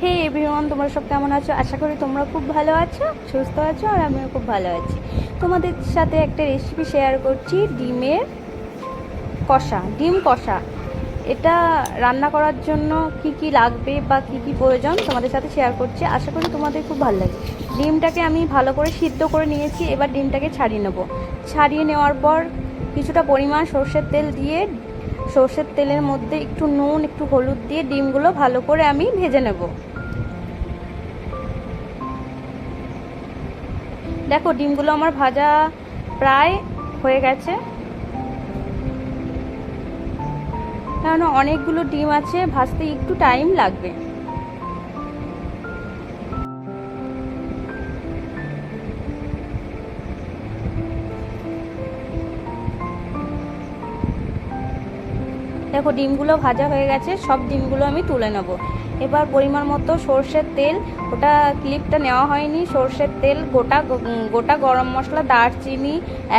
হে everyone তোমরা সব কেমন আছো? আশা করি তোমরা খুব ভালো আছো, সুস্থ আছো, আর আমিও খুব ভালো আছি। তোমাদের সাথে একটা রেসিপি শেয়ার করছি, ডিমের কষা, ডিম কষা। এটা রান্না করার জন্য কি কি লাগবে বা কি কি প্রয়োজন তোমাদের সাথে শেয়ার করছি। আশা করি তোমাদের খুব ভালো লাগে ডিমটাকে আমি ভালো করে সিদ্ধ করে নিয়েছি, এবার ডিমটাকে ছাড়িয়ে নেব। ছাড়িয়ে নেওয়ার পর কিছুটা পরিমাণ সর্ষের তেল দিয়ে সর্ষের তেলের মধ্যে একটু নুন, একটু হলুদ দিয়ে ডিমগুলো ভালো করে আমি ভেজে নেব। দেখো, ডিমগুলো আমার ভাজা প্রায় হয়ে গেছে। কারণ অনেকগুলো ডিম আছে, ভাজতে একটু টাইম লাগবে। দেখো, ডিমগুলো ভাজা হয়ে গেছে, সব ডিমগুলো আমি তুলে নেব। এবার পরিমাণ মতো সর্ষের তেল, ওটা ক্লিপটা নেওয়া হয়নি। সর্ষের তেল, গোটা গোটা গরম মশলা, দারচিনি,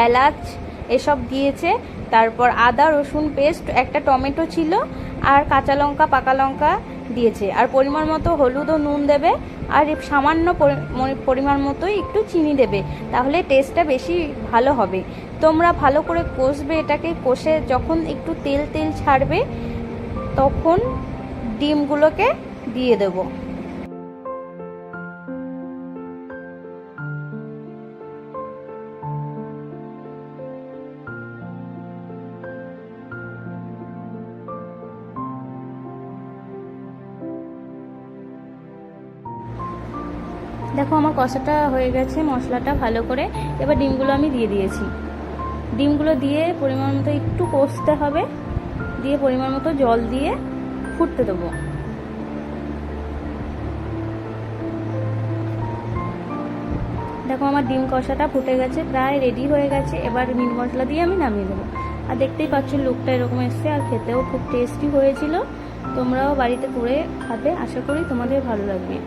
এলাচ, এসব দিয়েছে। তারপর আদা, রসুন পেস্ট, একটা টমেটো ছিল, আর কাঁচা লঙ্কা, পাকা লঙ্কা দিয়েছে। আর পরিমাণ মতো হলুদ ও নুন দেবে, আর সামান্য পরিমাণ মতোই একটু চিনি দেবে, তাহলে টেস্টটা বেশি ভালো হবে। তোমরা ভালো করে কষবে এটাকে কষে যখন একটু তেল তেল ছাড়বে, তখন ডিমগুলোকে দিয়ে দেবো। দেখো, আমার কষাটা হয়ে গেছে, মশলাটা ভালো করে। এবার ডিমগুলো আমি দিয়ে দিয়েছি। ডিমগুলো দিয়ে পরিমাণ মতো একটু কষতে হবে। দিয়ে পরিমাণ মতো জল দিয়ে ফুটতে দেবো। দেখো আমার ডিম কষাটা ফুটে গেছে, প্রায় রেডি হয়ে গেছে। এবার মিট মশলা দিয়ে আমি নামিয়ে দেবো। আর দেখতেই পাচ্ছ লুকটা এরকম এসছে আর খেতেও খুব টেস্টি হয়েছিল। তোমরাও বাড়িতে করে খাবে, আশা করি তোমাদের ভালো লাগবে।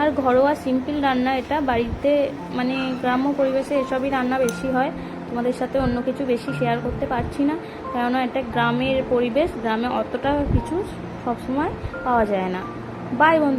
আর ঘরোয়া সিম্পল রান্না এটা। বাড়িতে মানে গ্রাম্য পরিবেশে এসবই রান্না বেশি হয়। তোমাদের সাথে অন্য কিছু বেশি শেয়ার করতে পারছি না, কেননা একটা গ্রামের পরিবেশ, গ্রামে অতটা কিছু সবসময় পাওয়া যায় না। বাই বন্ধু।